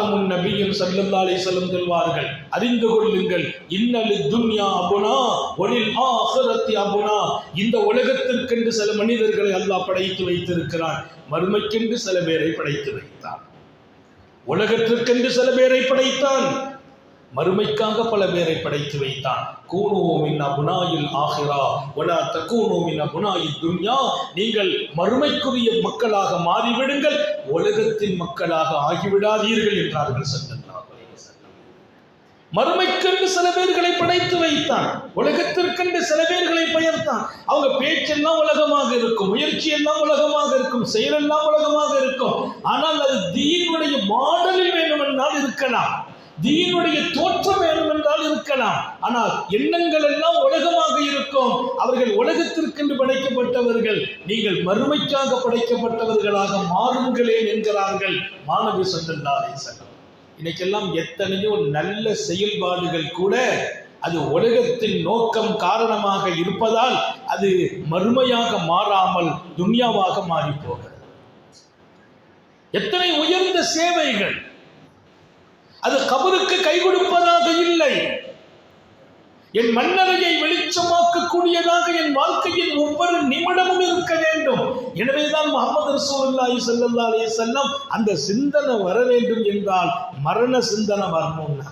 காத்தமுன் நபியும் சல்லல்லா அலைஹிஸ்ஸலாம் சொல்வார்கள் அறிந்து கொள்ளுங்கள். இன்னலி துன்யா அபுனா ஒளில் ஆஹரத்தி அபுனா. இந்த உலகத்திற்கென்று சில மனிதர்களை அல்லாஹ் படைத்து வைத்திருக்கிறான். மறுமைக்கென்று சில பேரை படைத்து வைத்தான். உலகத்திற்கென்று சில பேரை படைத்தான். மறுமைக்காக பல பேரை படைத்து வைத்தான். கூணுவோமின் அபுனாயில் ஆகிரா ஒலா தக்கூனோமின் அபுனாயில் துன்யா. நீங்கள் மறுமைக்குரிய மக்களாக மாறிவிடுங்கள் உலகத்தின் மக்களாக ஆகிவிடாதீர்கள் என்றார்கள் சல்லல்லாஹு மறுமைக்கென்று சில பேர்களை படைத்து வைத்தான் உலகத்திற்கென்று சில பேர்களை பெயர்த்தான். அவங்க பேச்செல்லாம் உலகமாக இருக்கும் முயற்சி எல்லாம் உலகமாக இருக்கும் செயலெல்லாம் உலகமாக இருக்கும். ஆனால் அது தீனுடைய மாடலில் வேண்டுமென்றால் இருக்கலாம். தீனுடைய தோற்றம் வேண்டுமென்றால் இருக்கலாம். ஆனால் எண்ணங்கள் எல்லாம் உலகமாக இருக்கும். அவர்கள் உலகத்திற்கென்று படைக்கப்பட்டவர்கள். நீங்கள் மறுமைக்காக படைக்கப்பட்டவர்களாக மாறுங்களேன் என்கிறார்கள். மாணவி சந்தல்லாரை சங்கம் இன்னைக்கெல்லாம் எத்தனையோ நல்ல செயல்பாடுகள் கூட அது உலகத்தின் நோக்கம் காரணமாக இருப்பதால் அது மறுமையாக மாறாமல் துன்யாவாக மாறி போகிறது. எத்தனை உயர்ந்த சேவைகள் அது கபருக்கு கை கொடுப்பதாக இல்லை. என் மன்னரையை வெளிச்சமாக்கக்கூடியதாக என் வாழ்க்கையின் ஒவ்வொரு நிமிடமும் இருக்க வேண்டும். எனவேதான் முகமது ரசூலுல்லாஹி ஸல்லல்லாஹு அலைஹி செல்லம் அந்த சிந்தனை வர வேண்டும் என்றால் மரண சிந்தனை வரணும்னா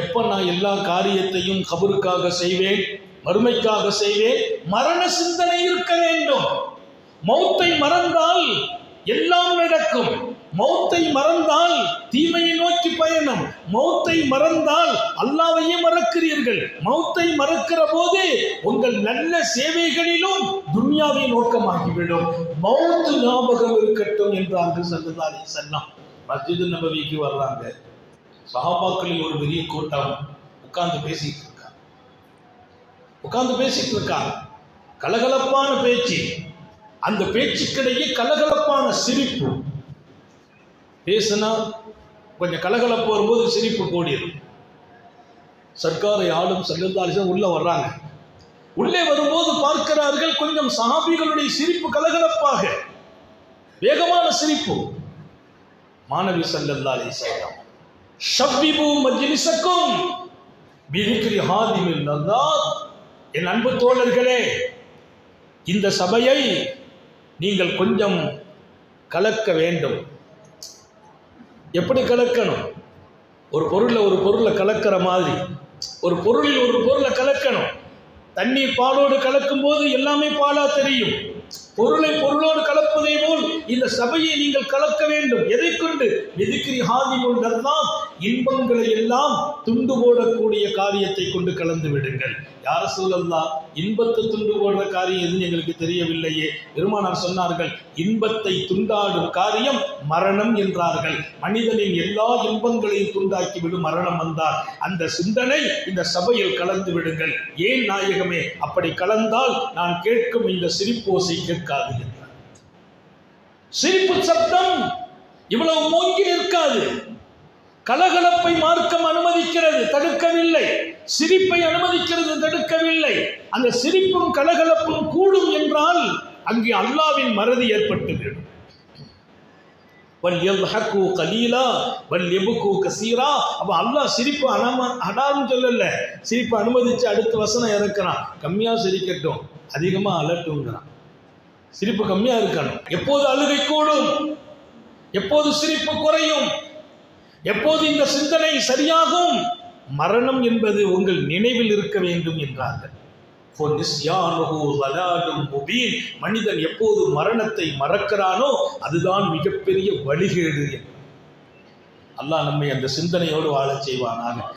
எப்ப நான் எல்லா காரியத்தையும் கபருக்காக செய்வேன் மறுமைக்காக செய்வேன்? மரண சிந்தனை இருக்க வேண்டும். மௌத்தை மறந்தால் எல்லாம் நடக்கும். மௌத்தை மறந்தால் நோக்கி மௌத்தை மறந்தால் அல்லாவையே மறக்கிறீர்கள். மௌத்தை மறக்கிற போது உங்கள் நல்ல சேவைகளிலும் துன்யாவை நோக்கமாகிவிடும். மௌத்து ஞாபகம் இருக்கட்டும் என்றார்கள் சல்லல்லாஹு செல்லாம் மஸ்ஜிது நபவிக்கு வர்றாங்க. சஹாபாக்களில் ஒரு பெரிய கூட்டம் உட்கார்ந்து பேசிட்டு இருக்காங்க. உட்கார்ந்து பேசிட்டு இருக்காங்க. கலகலப்பான பேச்சு. அந்த பேச்சுக்கிடையே கலகலப்பான சிரிப்பு. பேசினா கொஞ்சம் கலகலப்பு வரும்போது சிரிப்பு கூடிடும் சர்க்காரை ஆளும் செல்லந்தாலிசம் உள்ளே வர்றாங்க. உள்ளே வரும்போது பார்க்கிறார்கள் கொஞ்சம் சஹாபிகளுடைய சிரிப்பு கலகலப்பாக. வேகமான சிரிப்பு. மாணவி சல்லல்லாலே செய்யலாம் ஷப்பிபு மஜ்லிசக்கும் பிரிக்கிரி ஹாதிமில் நல்லாத். என் அன்பு தோழர்களே இந்த சபையை நீங்கள் கொஞ்சம் கலக்க வேண்டும். எப்படி கலக்கணும்? ஒரு பொருளில் ஒரு பொருளை கலக்கிற மாதிரி. ஒரு பொருளில் ஒரு பொருளை கலக்கணும். தண்ணீர் பாலோடு கலக்கும் போது எல்லாமே பாலா தெரியும். பொருளை பொருளோடு கலப்பதை போல் இந்த சபையை நீங்கள் கலக்க வேண்டும். எதை கொண்டு? எதுக்கிரி ஹாதிமுல் நர்தான் இன்பங்களை எல்லாம் துண்டு போடக்கூடிய காரியத்தை கொண்டு கலந்து விடுங்கள். யார சூழல்லா இன்பத்தை துண்டு போடுற காரியம் எதுவும் எங்களுக்கு தெரியவில்லையே. பெருமானார் சொன்னார்கள் இன்பத்தை துண்டாடும் காரியம் மரணம் என்றார்கள். மனிதனின் எல்லா இன்பங்களையும் துண்டாக்கி விடும் மரணம் வந்தால் அந்த சிந்தனை இந்த சபையில் கலந்து விடுங்கள். ஏன் நாயகமே அப்படி கலந்தால் நான் கேட்கும் இந்த சிரிப்போசை இருக்காது. என்றார் சிரிப்பு சப்தம் இவ்வளவு மோங்கி நிற்காது. கலகலப்பை மார்க்கம் அனுமதிக்கிறது தடுக்கவில்லை. சிரிப்பை அனுமதிக்கிறது தடுக்கவில்லை. அந்த சிரிப்பும் கலகலப்பும் கூடும் என்றால் அங்கே அல்லாவின் மறதி ஏற்பட்டுவிடும். வல் யல்ஹக்கு கலீலா வல் கசீரா. அப்ப அல்லாஹ் சிரிப்பு அனம அடான்னு சொல்லல. சிரிப்பு அனுமதிச்சு அடுத்த வசனம் இறக்குறான். கம்மியா சிரிக்கட்டும் அதிகமா அலட்டுங்கிறான். சிரிப்பு கம்மியாக இருக்கணும். எப்போது அழுகை கூடும்? எப்போது சிரிப்பு குறையும்? எப்போது இந்த சிந்தனை சரியாகும்? மரணம் என்பது உங்கள் நினைவில் இருக்க வேண்டும் என்றார்கள். மனிதன் எப்போது மரணத்தை மறக்கிறானோ அதுதான் மிகப்பெரிய வழிகேடு. அல்லாஹ் நம்மை அந்த சிந்தனையோடு வாழச் செய்வானாக.